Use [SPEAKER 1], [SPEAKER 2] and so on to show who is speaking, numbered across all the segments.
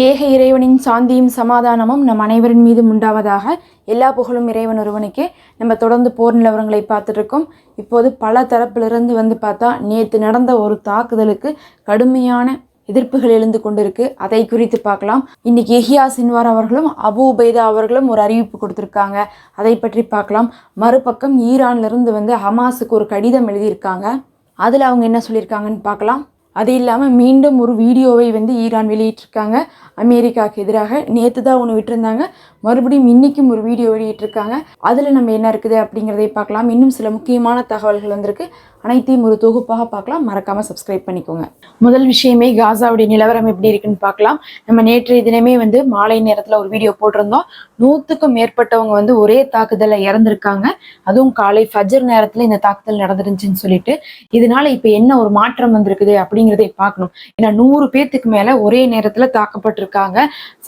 [SPEAKER 1] ஏக இறைவனின் சாந்தியும் சமாதானமும் நம் அனைவரின் மீதும் உண்டாவதாக எல்லா புகழும் இறைவன் ஒருவனுக்கே. நம்ம தொடர்ந்து போர் நிலவரங்களை பார்த்துட்ருக்கோம். இப்போது பல தரப்பிலிருந்து வந்து பார்த்தா நேற்று நடந்த ஒரு தாக்குதலுக்கு கடுமையான எதிர்ப்புகள் எழுந்து கொண்டிருக்கு. அதை குறித்து பார்க்கலாம். இன்னைக்கு எஹியா சின்வார் அவர்களும் அபு உபைதா அவர்களும் ஒரு அறிவிப்பு கொடுத்துருக்காங்க. அதை பற்றி பார்க்கலாம். மறுபக்கம் ஈரான்லேருந்து வந்து ஹமாஸுக்கு ஒரு கடிதம் எழுதியிருக்காங்க. அதில் அவங்க என்ன சொல்லியிருக்காங்கன்னு பார்க்கலாம். அது இல்லாமல் மீண்டும் ஒரு வீடியோவை வந்து ஈரான் வெளியிட்டிருக்காங்க. அமெரிக்காவுக்கு எதிராக நேற்று தான் ஒன்று விட்டுருந்தாங்க. மறுபடியும் இன்றைக்கும் ஒரு வீடியோ வெளியிட்டிருக்காங்க. அதில் நம்ம என்ன இருக்குது அப்படிங்கிறதை பார்க்கலாம். இன்னும் சில முக்கியமான தகவல்கள் வந்திருக்கு. அனைத்தையும் ஒரு தொகுப்பாக பார்க்கலாம். மறக்காமல் சப்ஸ்கிரைப் பண்ணிக்கோங்க. முதல் விஷயமே காசாவுடைய நிலவரம் எப்படி இருக்குன்னு பார்க்கலாம். நம்ம நேற்றைய தினமே வந்து மாலை நேரத்தில் ஒரு வீடியோ போட்டிருந்தோம். நூற்றுக்கும் மேற்பட்டவங்க வந்து ஒரே தாக்குதலில் இறந்துருக்காங்க. அதுவும் காலை ஃபஜர் நேரத்தில் இந்த தாக்குதல் நடந்துருந்துச்சுன்னு சொல்லிட்டு இதனால இப்போ என்ன ஒரு மாற்றம் வந்திருக்குது அப்படிங்கிறதை பார்க்கணும். ஏன்னா நூறு பேர்த்துக்கு மேலே ஒரே நேரத்தில் தாக்கப்பட்டிருக்காங்க.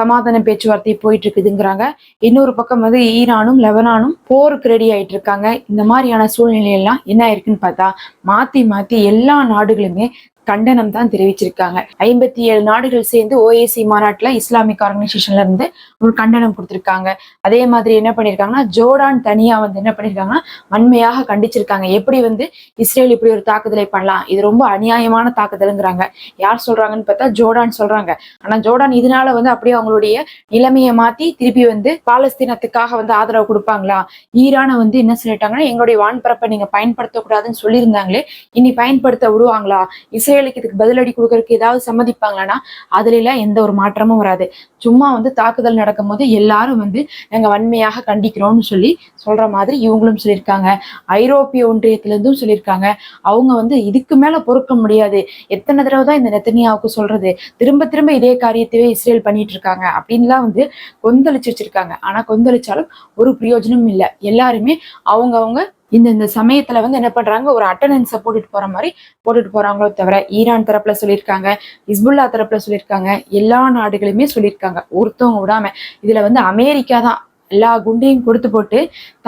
[SPEAKER 1] சமாதான பேச்சுவார்த்தை போயிட்டு இருக்குதுங்கிறாங்க இன்னொரு பக்கம் வந்து ஈரானும் லெபனானும் போருக்கு ரெடி ஆயிட்டு இருக்காங்க இந்த மாதிரியான சூழ்நிலையெல்லாம் என்ன ஆயிருக்குன்னு பார்த்தா மாத்தி மாத்தி எல்லா நாடுகளுமே கண்டனம் தான் தெரிவிச்சிருக்காங்க. ஐம்பத்தி ஏழு நாடுகள் சேர்ந்து ஓஏசி மாநாட்டில் இஸ்லாமிக் ஆர்கனைசேஷன்ல இருந்து ஒரு கண்டனம் கொடுத்திருக்காங்க. அதே மாதிரி என்ன பண்ணியிருக்காங்கன்னா ஜோர்டான் தனியா வந்து என்ன பண்ணியிருக்காங்கன்னா வன்மையாக கண்டிச்சிருக்காங்க. எப்படி வந்து இஸ்ரேல் இப்படி ஒரு தாக்குதலை பண்ணலாம்? இது ரொம்ப அநியாயமான தாக்குதலுங்கிறாங்க. யார் சொல்றாங்கன்னு பார்த்தா ஜோர்டான் சொல்றாங்க. ஆனா ஜோர்டான் இதனால வந்து அப்படியே அவங்களுடைய நிலைமையை மாத்தி திருப்பி வந்து பாலஸ்தீனத்துக்காக வந்து ஆதரவு கொடுப்பாங்களா? ஈரானை வந்து என்ன சொல்லிட்டாங்கன்னா எங்களுடைய வான்பரப்பை நீங்க பயன்படுத்தக்கூடாதுன்னு சொல்லியிருந்தாங்களே இனி பயன்படுத்த விடுவாங்களா? இஸ்ரேலுக்கு இதுக்கு பதிலடி கொடுக்கறதுக்கு ஏதாவது சம்மதிப்பாங்களான்னா அதுல எல்லாம் எந்த ஒரு மாற்றமும் வராது. சும்மா வந்து தாக்குதல் நடக்கும் போது எல்லாரும் வந்து நாங்க வன்மையாக கண்டிக்கிறோம்னு சொல்லி சொல்ற மாதிரி இவங்களும் சொல்லியிருக்காங்க. ஐரோப்பிய ஒன்றியத்திலிருந்தும் சொல்லியிருக்காங்க. அவங்க வந்து இதுக்கு மேல பொறுக்க முடியாது. எத்தனை தடவை தான் இந்த நெத்தனியாவுக்கு சொல்றது? திரும்ப திரும்ப இதே காரியத்தையே இஸ்ரேல் பண்ணிட்டு இருக்காங்க அப்படின்லாம் வந்து கொந்தளிச்சு வச்சிருக்காங்க. ஆனா கொந்தளிச்சாலும் ஒரு பிரயோஜனமும் இல்லை. எல்லாருமே அவங்க அவங்க இந்த இந்த சமயத்துல வந்து என்ன பண்றாங்க? ஒரு அட்டண்டன்ஸை போட்டுட்டு போற மாதிரி போட்டுட்டு போறாங்களோ தவிர ஈரான் தரப்புல சொல்லியிருக்காங்க இஸ்புல்லா தரப்புல சொல்லியிருக்காங்க எல்லா நாடுகளுமே சொல்லியிருக்காங்க. ஒருத்தவங்க விடாம. இதுல வந்து அமெரிக்கா தான் எல்லா குண்டையும் கொடுத்து போட்டு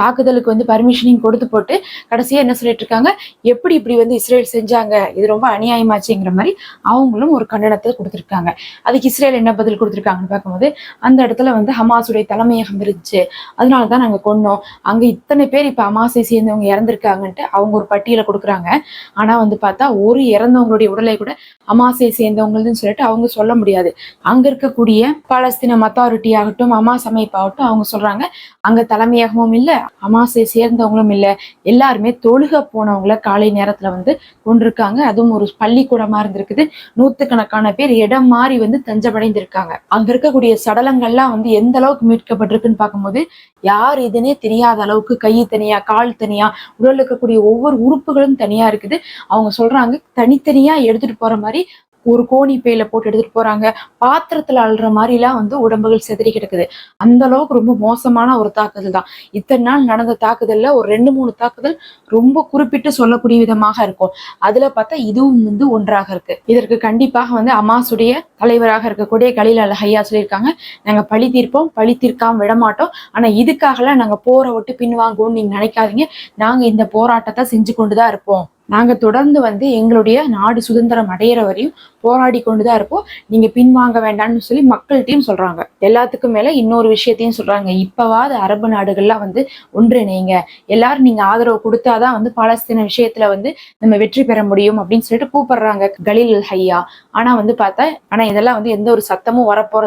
[SPEAKER 1] தாக்குதலுக்கு வந்து பர்மிஷனையும் கொடுத்து போட்டு கடைசியாக என்ன சொல்லிட்டு இருக்காங்க? எப்படி இப்படி வந்து இஸ்ரேல் செஞ்சாங்க? இது ரொம்ப அநியாயமாச்சுங்கிற மாதிரி அவங்களும் ஒரு கண்டனத்தை கொடுத்துருக்காங்க. அதுக்கு இஸ்ரேல் என்ன பதில் கொடுத்துருக்காங்கன்னு பார்க்கும்போது அந்த இடத்துல வந்து ஹமாஸுடைய தலைமையகம் இருந்துச்சு. அதனால தான் நாங்கள் கொன்னோம். அங்கே இத்தனை பேர் இப்போ ஹமாஸை சேர்ந்தவங்க இறந்துருக்காங்கன்ட்டு அவங்க ஒரு பட்டியலை கொடுக்குறாங்க. ஆனால் வந்து பார்த்தா ஒரு இறந்தவங்களுடைய உடலை கூட ஹமாஸை சேர்ந்தவங்கள்னு சொல்லிட்டு அவங்க சொல்ல முடியாது. அங்கே இருக்கக்கூடிய பாலஸ்தீனம் அத்தாரிட்டி ஆகட்டும் ஹமாஸ் அமைப்பாகட்டும் அவங்க சொல்றாங்க. அங்க தலைமையகமும் இல்ல அமாசை சேர்ந்தவங்களும் இல்ல. எல்லாருமே தொழுக போனவங்கள காலை நேரத்துல வந்து கொண்டிருக்காங்க. அதுவும் ஒரு பள்ளிக்கூடமா இருந்திருக்குது. நூத்துக்கணக்கான பேர் இடம் மாறி வந்து தஞ்சமடைந்திருக்காங்க. அங்க இருக்கக்கூடிய சடலங்கள்லாம் வந்து எந்த அளவுக்கு மீட்கப்பட்டிருக்குன்னு பார்க்கும்போது யார் இதுனே தெரியாத அளவுக்கு கை தனியா கால் தனியா உடல் இருக்கக்கூடிய ஒவ்வொரு உறுப்புகளும் தனியா இருக்குது. அவங்க சொல்றாங்க தனித்தனியா எடுத்துட்டு போற மாதிரி ஒரு கோணி பையில போட்டு எடுத்துட்டு போறாங்க. பாத்திரத்துல அழுற மாதிரிலாம் வந்து உடம்புகள் செதறி கிடக்குது. அந்த அளவுக்கு ரொம்ப மோசமான ஒரு தாக்குதல் தான். இத்தனை நாள் நடந்த தாக்குதல்ல ஒரு ரெண்டு மூணு தாக்குதல் ரொம்ப குறிப்பிட்டு சொல்லக்கூடிய விதமாக இருக்கும். அதுல பார்த்தா இதுவும் வந்து ஒன்றாக இருக்கு. இதற்கு கண்டிப்பாக வந்து அமாசுடைய தலைவராக இருக்கக்கூடிய கலீல் அல் ஹையா சொல்லியிருக்காங்க. நாங்க பழி தீர்ப்போம் பழி தீர்க்காம விடமாட்டோம் ஆனா இதுக்காகலாம் நாங்க போற விட்டு பின்வாங்குவோம்னு நீங்க நினைக்காதீங்க. நாங்க இந்த போராட்டத்தை செஞ்சு கொண்டுதான் இருப்போம். நாங்கள் தொடர்ந்து வந்து எங்களுடைய நாடு சுதந்திரம் அடையிற வரையும் போராடி கொண்டு தான் இருப்போம். நீங்க பின்வாங்க வேண்டாம்னு சொல்லி மக்கள்கிட்டையும் சொல்றாங்க. எல்லாத்துக்கும் மேலே இன்னொரு விஷயத்தையும் சொல்றாங்க. இப்போவாது அரபு நாடுகள்லாம் வந்து ஒன்றிணைங்க. எல்லாரும் நீங்கள் ஆதரவு கொடுத்தாதான் வந்து பாலஸ்தீன விஷயத்துல வந்து நம்ம வெற்றி பெற முடியும் அப்படின்னு சொல்லிட்டு கூப்பிடுறாங்க கலீல் ஹையா. ஆனா வந்து பார்த்தா ஆனா இதெல்லாம் வந்து எந்த ஒரு சத்தமும் வரப்போறது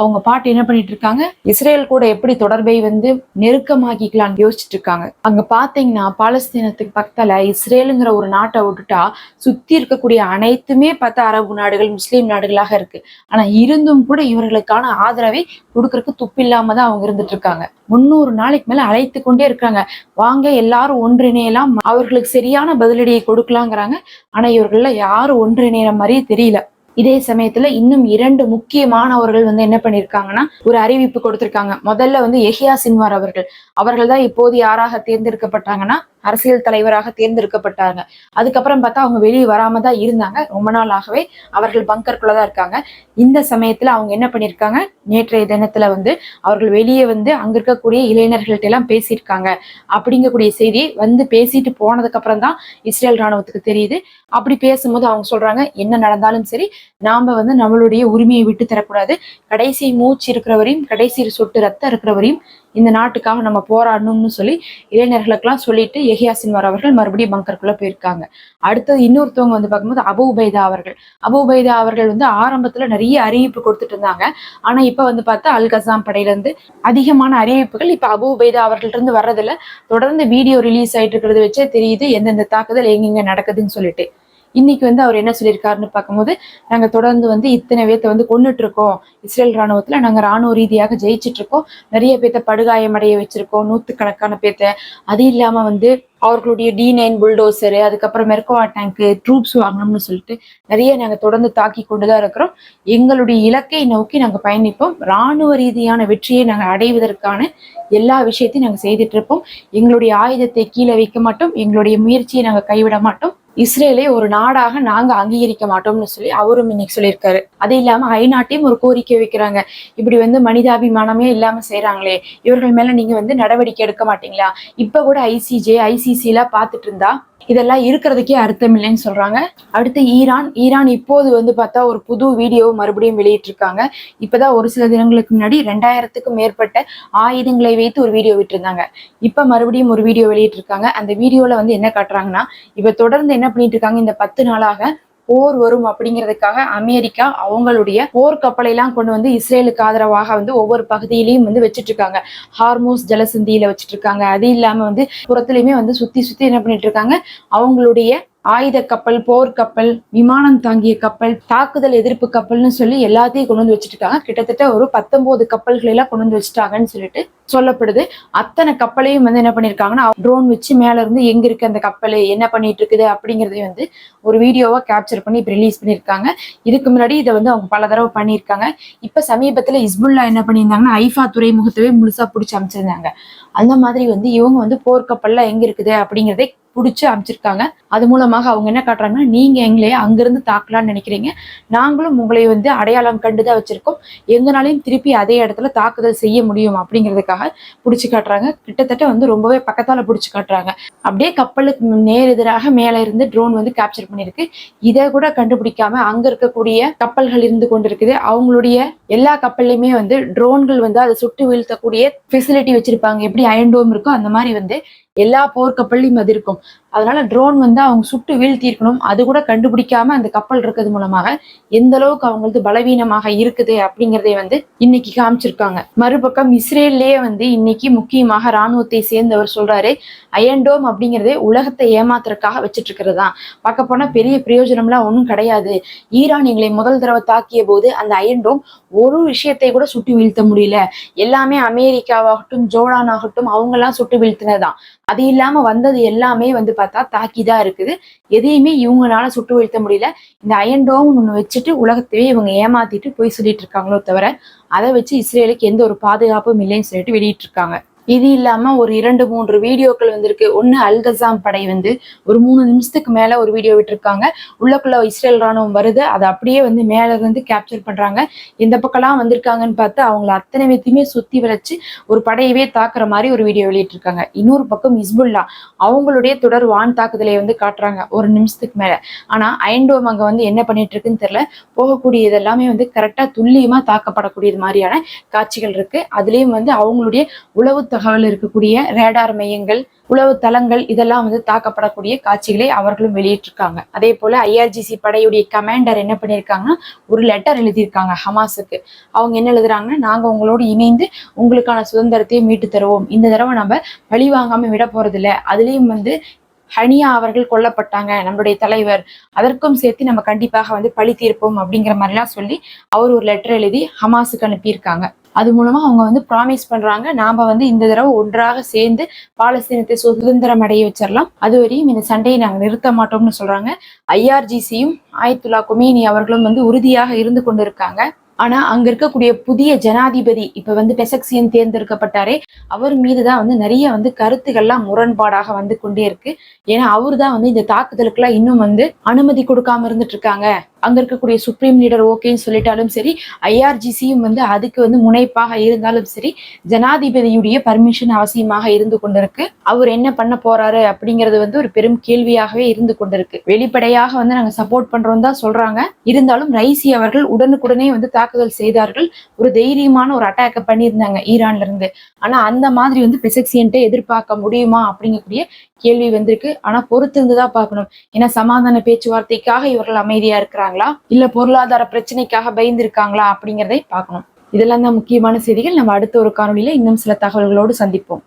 [SPEAKER 1] அவங்க பாட்டு என்ன பண்ணிட்டு இருக்காங்க? இஸ்ரேல் கூட எப்படி தொடர்பை வந்து நெருக்கமாக்கிக்கலாம்னு யோசிச்சுட்டு இருக்காங்க. அங்க பார்த்தீங்கன்னா பாலஸ்தீனத்துக்கு பக்கத்தில் இஸ்ரேலுங்க அப்படிங்கிற ஒரு நாட்டை விட்டுட்டா சுத்தி இருக்கக்கூடிய அனைத்துமே பார்த்தா அரபு நாடுகள் முஸ்லீம் நாடுகளாக இருக்கு. ஆனா இருந்தும் கூட இவர்களுக்கான ஆதரவை கொடுக்கறதுக்கு துப்பில்லாம தான் அவங்க இருந்துட்டு இருக்காங்க. முன்னூறு நாளைக்கு மேல அழைத்து கொண்டே இருக்காங்க. வாங்க எல்லாரும் ஒன்றிணையலாம். அவர்களுக்கு சரியான பதிலடியை கொடுக்கலாங்கிறாங்க. ஆனா இவர்கள்ல யாரும் ஒன்றிணையிற மாதிரியே தெரியல. இதே சமயத்துல இன்னும் இரண்டு முக்கியமானவர்கள் வந்து என்ன பண்ணிருக்காங்கன்னா ஒரு அறிவிப்பு கொடுத்திருக்காங்க. முதல்ல வந்து எஹியா சின்வார் அவர்கள். அவர்கள் தான் இப்போது யாராக தேர்ந்தெடுக்கப்பட்டாங்கன்னா அரசியல் தலைவராக தேர்ந்தெடுக்கப்பட்டாங்க. அதுக்கப்புறம் பார்த்தா அவங்க வெளியே வராம தான் இருந்தாங்க. ரொம்ப நாளாகவே அவர்கள் பங்கருக்குள்ள தான் இருக்காங்க. இந்த சமயத்துல அவங்க என்ன பண்ணியிருக்காங்க நேற்றைய தினத்துல வந்து அவர்கள் வெளியே வந்து அங்க இருக்கக்கூடிய இளைஞர்கள்ட்ட எல்லாம் பேசியிருக்காங்க. அப்படிங்கக்கூடிய செய்தி வந்து பேசிட்டு போனதுக்கு அப்புறம் தான் இஸ்ரேல் ராணுவத்துக்கு தெரியுது. அப்படி பேசும்போது அவங்க சொல்றாங்க என்ன நடந்தாலும் சரி நாம வந்து நம்மளுடைய உரிமையை விட்டு தரக்கூடாது. கடைசி மூச்சு இருக்கிறவரையும் கடைசி சொட்டு ரத்தம் இருக்கிறவரையும் இந்த நாட்டுக்காக நம்ம போராடணும்னு சொல்லி இளைஞர்களுக்கெல்லாம் சொல்லிட்டு எஹியாசின்வார் அவர்கள் மறுபடியும் பங்கருக்குள்ள போயிருக்காங்க. அடுத்தது இன்னொருத்தவங்க வந்து பார்க்கும்போது அபு உபைதா அவர்கள். அபு உபைதா அவர்கள் வந்து ஆரம்பத்துல நிறைய அறிவிப்பு கொடுத்துட்டு இருந்தாங்க. ஆனா இப்ப வந்து பார்த்தா அல் கசாம் படையிலேருந்து அதிகமான அறிவிப்புகள் இப்ப அபு உபைதா அவர்கள்ட்ட இருந்து வர்றதுல தொடர்ந்து வீடியோ ரிலீஸ் ஆயிட்டு இருக்கிறது வச்சே தெரியுது எந்தெந்த தாக்குதல் எங்கெங்க நடக்குதுன்னு சொல்லிட்டு. இன்னைக்கு வந்து அவர் என்ன சொல்லியிருக்காருன்னு பார்க்கும்போது நாங்க தொடர்ந்து வந்து இத்தனை பேர்த்த வந்து கொண்டுட்டு இருக்கோம் இஸ்ரேல் ராணுவத்துல நாங்க ராணுவ ரீதியாக ஜெயிச்சுட்டு இருக்கோம் நிறைய பேர்த்த படுகாயமடைய வச்சிருக்கோம் நூத்துக்கணக்கான பேர்த்த. அது இல்லாம வந்து அவர்களுடைய டி நைன் புல்டோசரு அதுக்கப்புறம் மெர்கோவா டேங்க்கு ட்ரூப்ஸ் வாங்கணும்னு சொல்லிட்டு நிறைய நாங்கள் தொடர்ந்து தாக்கி கொண்டுதான் இருக்கிறோம். எங்களுடைய இலக்கை நோக்கி நாங்கள் பயணிப்போம். ராணுவ ரீதியான வெற்றியை நாங்கள் அடைவதற்கான எல்லா விஷயத்தையும் நாங்கள் செய்துட்டு இருப்போம் எங்களுடைய ஆயுதத்தை கீழே வைக்க மாட்டோம். எங்களுடைய முயற்சியை நாங்கள் கைவிட மாட்டோம். இஸ்ரேலை ஒரு நாடாக நாங்க அங்கீகரிக்க மாட்டோம்னு சொல்லி அவரும் இன்னைக்கு சொல்லியிருக்காரு. அது இல்லாம ஐநாட்டையும் ஒரு கோரிக்கை வைக்கிறாங்க. இப்படி வந்து மனிதாபிமானமே இல்லாம செய்யறாங்களே இவர்கள் மேல நீங்க வந்து நடவடிக்கை எடுக்க மாட்டீங்களா? இப்ப கூட ஐசிஜே ஐசிசி எல்லாம் பார்த்துட்டு இருந்தா இதெல்லாம் இருக்கிறதுக்கே அர்த்தம் இல்லைன்னு சொல்றாங்க. அடுத்து ஈரான். ஈரான் இப்போது வந்து பார்த்தா ஒரு புது வீடியோ மறுபடியும் வெளியிட்டிருக்காங்க. இப்பதான் ஒரு சில தினங்களுக்கு முன்னாடி ரெண்டாயிரத்துக்கும் மேற்பட்ட ஆயுதங்களை வைத்து ஒரு வீடியோ விட்டுருந்தாங்க. இப்ப மறுபடியும் ஒரு வீடியோ வெளியிட்டிருக்காங்க. அந்த வீடியோல வந்து என்ன காட்டுறாங்கன்னா இப்ப தொடர்ந்து என்ன பண்ணிட்டு இருக்காங்க? இந்த பத்து நாளாக போர் வரும் அப்படிங்கிறதுக்காக அமெரிக்கா அவங்களுடைய போர் கப்பலை எல்லாம் கொண்டு வந்து இஸ்ரேலுக்கு ஆதரவாக வந்து ஒவ்வொரு பகுதியிலையும் வந்து வச்சிட்டு இருக்காங்க ஹார்மோஸ் ஜலசந்தியில வச்சிட்டு இருக்காங்க அது இல்லாம வந்து புறத்துலயுமே வந்து சுத்தி சுத்தி என்ன பண்ணிட்டு இருக்காங்க அவங்களுடைய ஆயுத கப்பல் போர் கப்பல் விமானம் தாங்கிய கப்பல் தாக்குதல் எதிர்ப்பு கப்பல்னு சொல்லி எல்லாத்தையும் கொண்டு வந்து வச்சிட்டு இருக்காங்க கிட்டத்தட்ட ஒரு பத்தொன்பது கப்பல்களை எல்லாம் கொண்டு வந்து வச்சுட்டாங்கன்னு சொல்லிட்டு சொல்லப்படுது. அத்தனை கப்பலையும் வந்து என்ன பண்ணிருக்காங்கன்னா ட்ரோன் வச்சு மேல இருந்து எங்க இருக்கு அந்த கப்பல் என்ன பண்ணிட்டு இருக்குது அப்படிங்கறதையும் வந்து ஒரு வீடியோவா கேப்சர் பண்ணி இப்போ ரிலீஸ் பண்ணிருக்காங்க. இதுக்கு முன்னாடி இதை வந்து அவங்க பல தடவை பண்ணியிருக்காங்க. இப்ப சமீபத்துல இஸ்புல்லா என்ன பண்ணியிருந்தாங்கன்னா ஐஃபா துறைமுகத்தவே முழுசா பிடிச்சி அமைச்சிருந்தாங்க. அந்த மாதிரி வந்து இவங்க வந்து போர்க்கப்பல்லாம் எங்க இருக்குது அப்படிங்கறதை பிடிச்சி அமைச்சிருக்காங்க. அது மூலமாக அவங்க என்ன காட்டுறாங்கன்னா நீங்க எங்களையே அங்கிருந்து தாக்கலாம்னு நினைக்கிறீங்க. நாங்களும் உங்களை வந்து அடையாளம் கண்டுதான் வச்சிருக்கோம். எங்கனாலையும் திருப்பி அதே இடத்துல தாக்குதல் செய்ய முடியும் அப்படிங்கிறதுக்காக பிடிச்சி காட்டுறாங்க. கிட்டத்தட்ட வந்து ரொம்பவே பக்கத்தால பிடிச்சி காட்டுறாங்க. அப்படியே கப்பலுக்கு நேர் எதிராக மேல இருந்து ட்ரோன் வந்து கேப்சர் பண்ணிருக்கு இதை கூட கண்டுபிடிக்காம அங்க இருக்கக்கூடிய கப்பல்கள் இருந்து கொண்டிருக்குது. அவங்களுடைய எல்லா கப்பல்லையுமே வந்து ட்ரோன்கள் வந்து அதை சுட்டு வீழ்த்தக்கூடிய ஃபெசிலிட்டி வச்சிருப்பாங்க. எப்படி அயன்டோம் இருக்கோ அந்த மாதிரி வந்து எல்லா போர்க்கப்பல்லையும் அது இருக்கும். அதனால ட்ரோன் வந்து அவங்க சுட்டு வீழ்த்தி இருக்கணும் அது கூட கண்டுபிடிக்காம அந்த கப்பல் இருக்கிறது மூலமாக எந்த அளவுக்கு அவங்களது பலவீனமாக இருக்குது அப்படிங்கறதை வந்து இன்னைக்கு காமிச்சிருக்காங்க. மறுபக்கம் இஸ்ரேல்லேயே வந்து இன்னைக்கு முக்கியமாக ராணுவத்தை சேர்ந்தவர் சொல்றாரு அயன்டோம் அப்படிங்கிறதே உலகத்தை ஏமாத்துறதுக்காக வச்சுட்டு இருக்கிறது தான் பார்க்க போனா பெரிய பிரயோஜனம்லாம் ஒன்றும் கிடையாது. ஈரான் எங்களை முதல் தடவை தாக்கிய போது அந்த அயன்டோம் ஒரு விஷயத்தை கூட சுட்டு வீழ்த்த முடியல. எல்லாமே அமெரிக்காவாகட்டும் ஜோர்டான் ஆகட்டும் அவங்கெல்லாம் சுட்டு வீழ்த்தினதான் அது இல்லாம வந்தது எல்லாமே வந்து பார்த்தா தாக்கிதான் இருக்குது. எதையுமே இவங்களால சுட்டு வீழ்த்த முடியல. இந்த அயன்டோம் ஒன்று வச்சுட்டு உலகத்தையே இவங்க ஏமாத்திட்டு போய் சொல்லிட்டு இருக்காங்களோ தவிர அதை வச்சு இஸ்ரேலுக்கு எந்த ஒரு பாதுகாப்பும் இல்லைன்னு சொல்லிட்டு வெளியிட்டு இருக்காங்க இது இல்லாம ஒரு இரண்டு மூன்று வீடியோக்கள் வந்திருக்கு. ஒன்னு அல்கசாம் படை வந்து ஒரு மூணு நிமிஷத்துக்கு மேல ஒரு வீடியோ விட்டுருக்காங்க. உள்ளக்குள்ள இஸ்ரேல் ராணுவம் வருது. அதை அப்படியே வந்து மேல இருந்து கேப்சர் பண்றாங்க. இந்த பக்கம்லாம் வந்திருக்காங்கன்னு பார்த்து அவங்கள அத்தனை பேத்தையுமே சுத்தி வளைச்சு ஒரு படையவே தாக்குற மாதிரி ஒரு வீடியோ வெளியிட்டிருக்காங்க. இன்னொரு பக்கம் இஸ்புல்லா அவங்களுடைய தொடர் வான் தாக்குதலை வந்து காட்டுறாங்க ஒரு நிமிஷத்துக்கு மேல. ஆனா ஐண்டோம் அங்க வந்து என்ன பண்ணிட்டு இருக்குன்னு தெரியல. போகக்கூடியது எல்லாமே வந்து கரெக்டா துல்லியமா தாக்கப்படக்கூடியது மாதிரியான காட்சிகள் இருக்கு. அதுலயும் வந்து அவங்களுடைய உளவு தகவல் இருக்கக்கூடிய ரேடார் மையங்கள் உளவு தளங்கள் இதெல்லாம் வந்து தாக்கப்படக்கூடிய காட்சிகளை அவர்களும் வெளியிட்டிருக்காங்க. அதே போல ஐஆர்ஜிசி படையுடைய கமாண்டர் என்ன பண்ணியிருக்காங்கன்னா ஒரு லெட்டர் எழுதியிருக்காங்க ஹமாஸுக்கு. அவங்க என்ன எழுதுறாங்கன்னா நாங்க உங்களோடு இணைந்து உங்களுக்கான சுதந்திரத்தை மீட்டு தருவோம். இந்த தடவை நம்ம பழி வாங்காம விட போறதில்ல. அதுலயும் வந்து ஹனியா அவர்கள் கொல்லப்பட்டாங்க நம்மளுடைய தலைவர். அதற்கும் சேர்த்து நம்ம கண்டிப்பாக வந்து பழி தீர்ப்போம் அப்படிங்கிற மாதிரிலாம் சொல்லி அவர் ஒரு லெட்டர் எழுதி ஹமாஸுக்கு அனுப்பியிருக்காங்க. அது மூலமா அவங்க வந்து ப்ராமிஸ் பண்றாங்க. நாம வந்து இந்த தடவை ஒன்றாக சேர்ந்து பாலஸ்தீனத்தை சுதந்திரம் அடைய வச்சிடலாம் அது வரையும் இந்த சண்டையை நாங்கள் நிறுத்த மாட்டோம்னு சொல்றாங்க. ஐஆர்ஜிசியும் ஆயத்துல்லா கொமேனி அவர்களும் வந்து உறுதியாக இருந்து கொண்டிருக்காங்க. ஆனா அங்க இருக்கக்கூடிய புதிய ஜனாதிபதி இப்ப வந்து பெசக்சியன் தேர்ந்தெடுக்கப்பட்டாரே அவர் மீதுதான் வந்து நிறைய வந்து கருத்துக்கள்லாம் முரண்பாடாக வந்து கொண்டே இருக்கு. ஏன்னா அவர் தான் வந்து இந்த தாக்குதலுக்குலாம் இன்னும் வந்து அனுமதி கொடுக்காம இருந்துட்டு இருக்காங்க. அங்க இருக்கக்கூடிய சுப்ரீம் லீடர் ஓகேன்னு சொல்லிட்டாலும் சரி ஐஆர்ஜிசியும் வந்து அதுக்கு வந்து முனைப்பாக இருந்தாலும் சரி ஜனாதிபதியுடைய பர்மிஷன் அவசியமாக இருந்து கொண்டிருக்கு. அவர் என்ன பண்ண போறாரு அப்படிங்கிறது வந்து ஒரு பெரும் கேள்வியாகவே இருந்து கொண்டிருக்கு. வெளிப்படையாக வந்து நாங்க சப்போர்ட் பண்றோம் தான் சொல்றாங்க. இருந்தாலும் ரைசி அவர்கள் உடனுக்குடனே வந்து தாக்குதல் செய்தார்கள். ஒரு தைரியமான ஒரு அட்டாக்கை பண்ணியிருந்தாங்க ஈரான்ல இருந்து. ஆனா அந்த மாதிரி வந்து பெசக்சியன்ட்டை எதிர்பார்க்க முடியுமா அப்படிங்கக்கூடிய கேள்வி வந்திருக்கு. ஆனா பொறுத்திருந்து தான் பார்க்கணும். ஏன்னா சமாதான பேச்சுவார்த்தைக்காக இவர்கள் அமைதியா இருக்கிறாங்களா இல்ல பொருளாதார பிரச்சனைக்காக பயந்து இருக்காங்களா அப்படிங்கிறதை பார்க்கணும். இதெல்லாம் தான் முக்கியமான செய்திகள். நம்ம அடுத்த ஒரு காணொளியில இன்னும் சில தகவல்களோடு சந்திப்போம்.